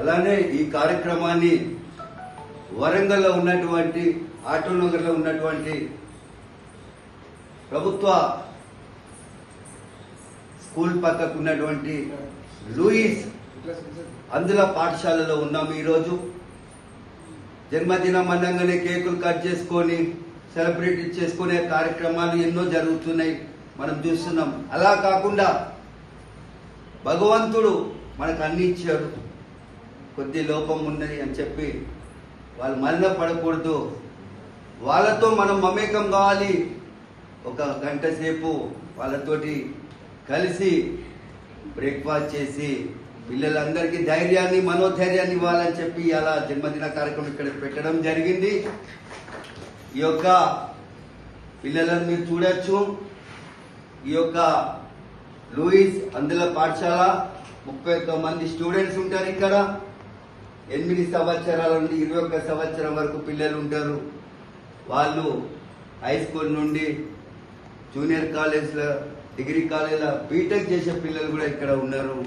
అలానే ఈ కార్యక్రమాన్ని వరంగల్లో ఉన్నటువంటి ఆటోనగర్లో ఉన్నటువంటి ప్రభుత్వ స్కూల్ పక్కకు ఉన్నటువంటి లూయిస్ అందుల పాఠశాలలో ఉన్నాము ఈరోజు. జన్మదినం అనగానే కేకులు కట్ చేసుకొని సెలబ్రేట్ చేసుకునే కార్యక్రమాలు ఎన్నో జరుగుతున్నాయి. మనం చూస్తున్నాం. అలా కాకుండా భగవంతుడు మనకు అన్ని ఇచ్చాడు. కొద్ది లోపం ఉన్నది అని చెప్పి వాళ్ళు మరణ పడకూడదు. వాళ్ళతో మనం మమేకం కావాలి. ఒక గంట సేపు వాళ్ళతోటి కలిసి బ్రేక్ఫాస్ట్ చేసి పిల్లలందరికీ ధైర్యాన్ని మనోధైర్యాన్ని ఇవ్వాలని చెప్పి అలా జన్మదిన కార్యక్రమం ఇక్కడ పెట్టడం జరిగింది. ఈ యొక్క పిల్లలను మీరు చూడొచ్చు. ఈ యొక్క లూయిస్ అందులో పాఠశాల ముప్పై మంది స్టూడెంట్స్ ఉంటారు ఇక్కడ. ఎనిమిది సంవత్సరాల నుండి ఇరవై ఒక్క సంవత్సరం వరకు పిల్లలు ఉంటారు. వాళ్ళు హై స్కూల్ నుండి జూనియర్ కాలేజ్లో డిగ్రీ కాలేజ్లో బీటెక్ చేసే పిల్లలు కూడా ఇక్కడ ఉన్నారు.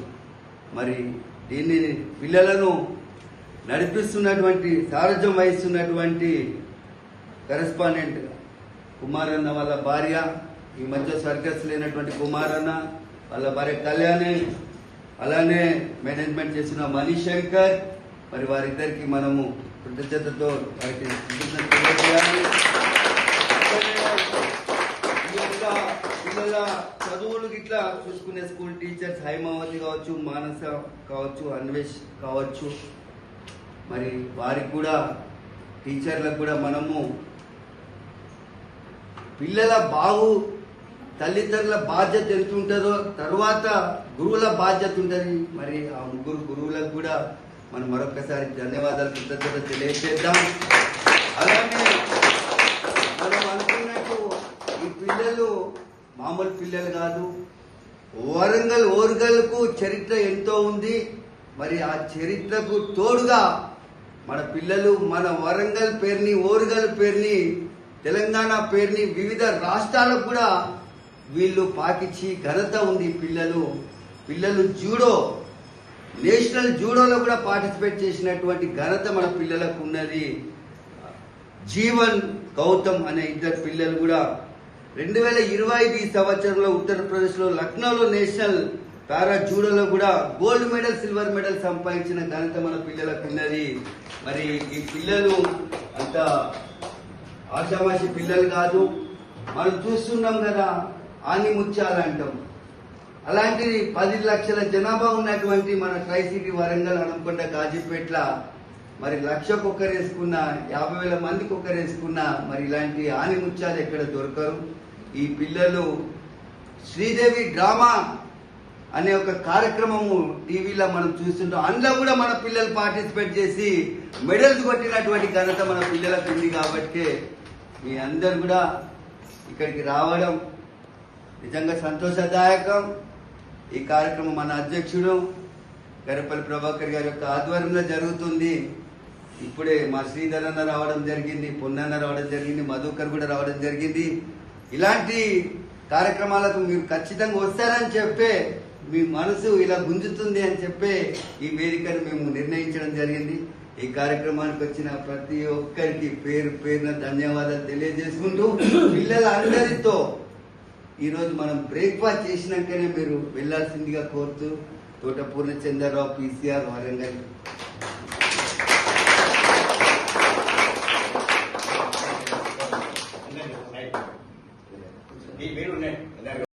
మరి దీన్ని పిల్లలను నడిపిస్తున్నటువంటి సారథ్యం వహిస్తున్నటువంటి కరెస్పాండెంట్ కుమారన్న వాళ్ళ భార్య ఈ మధ్య సర్కస్ లేనటువంటి కుమారన్న వాళ్ళ భార్య కళ్యాణి అలానే మేనేజ్మెంట్ చేసిన మణిశంకర్ మరి వారిద్దరికి మనము కృతజ్ఞతతో వారికి పిల్లల చదువులు ఇట్లా చూసుకునే స్కూల్ టీచర్స్ హైమావతి కావచ్చు మానస కావచ్చు అన్వేష్ కావచ్చు. మరి వారికి కూడా టీచర్లకు కూడా మనము పిల్లల బాగు తల్లిదండ్రుల బాధ్యత ఎంత ఉంటుందో తర్వాత గురువుల బాధ్యత ఉంటుంది. మరి ఆ ముగ్గురు గురువులకు కూడా మనం మరొకసారి ధన్యవాదాలు కృతజ్ఞత తెలియజేద్దాం. అలాగే మనం అనుకున్నట్టు ఈ పిల్లలు మామూలు పిల్లలు కాదు వరంగల్ ఓరుగల్కు చరిత్ర ఎంతో ఉంది. మరి ఆ చరిత్రకు తోడుగా మన పిల్లలు మన వరంగల్ పేరుని ఓరుగల్ పేరుని తెలంగాణ పేరుని వివిధ రాష్ట్రాలకు కూడా వీళ్ళు పాకించి ఘనత ఉంది పిల్లలు. పిల్లలు జూడో నేషనల్ జూడోలో కూడా పార్టిసిపేట్ చేసినటువంటి ఘనత మన పిల్లలకు ఉన్నది. జీవన్ గౌతమ్ అనే ఇద్దరు పిల్లలు కూడా రెండు వేల ఇరవై ఐదు సంవత్సరంలో ఉత్తరప్రదేశ్లో లక్నోలో నేషనల్ పారా జూడోలో కూడా గోల్డ్ మెడల్ సిల్వర్ మెడల్ సంపాదించిన ఘనత మన పిల్లలకు ఉన్నది. మరి ఈ పిల్లలు అంత ఆషామాషి పిల్లలు కాదు. మనం చూస్తున్నాం కదా ఆని ముత్యాలంటాం అలాంటి పది లక్షల జనాభా ఉన్నటువంటి మన ట్రైసిటీ వరంగల్ అనుకుంట కాజీపేట్ల మరి లక్షకు ఒక్కరేసుకున్న యాభై వేల మందికి ఒక్కరేసుకున్న మరి ఇలాంటి ఆని ముత్యాలు ఎక్కడ దొరకరు? ఈ పిల్లలు శ్రీదేవి డ్రామా అనే ఒక కార్యక్రమము టీవీలో మనం చూస్తుంటాం. అందులో కూడా మన పిల్లలు పార్టిసిపేట్ చేసి మెడల్స్ కొట్టినటువంటి ఘనత మన పిల్లలకు ఉంది కాబట్టి మీ అందరు కూడా ఇక్కడికి రావడం నిజంగా సంతోషదాయకం. ఈ కార్యక్రమం మన అధ్యక్షుడు గరపల్లి ప్రభాకర్ గారి యొక్క ఆధ్వర్యంలో జరుగుతుంది. ఇప్పుడే మా శ్రీధర్ అన్న రావడం జరిగింది పొన్నన్న రావడం జరిగింది మధుకర్ కూడా రావడం జరిగింది. ఇలాంటి కార్యక్రమాలకు మీరు ఖచ్చితంగా వస్తారని చెప్పే మీ మనసు ఇలా గుంజుతుంది అని చెప్పే ఈ వేదికను మేము నిర్ణయించడం జరిగింది. ఈ కార్యక్రమానికి వచ్చిన ప్రతి ఒక్కరికి పేరు పేరున ధన్యవాదాలు తెలియజేసుకుంటూ పిల్లలందరితో ఈరోజు మనం బ్రేక్ఫాస్ట్ చేసినాకనే మీరు వెళ్ళాల్సిందిగా కోరుతూ తోట పూర్ణచంద్రరావు పీసీఆర్ వరంగల్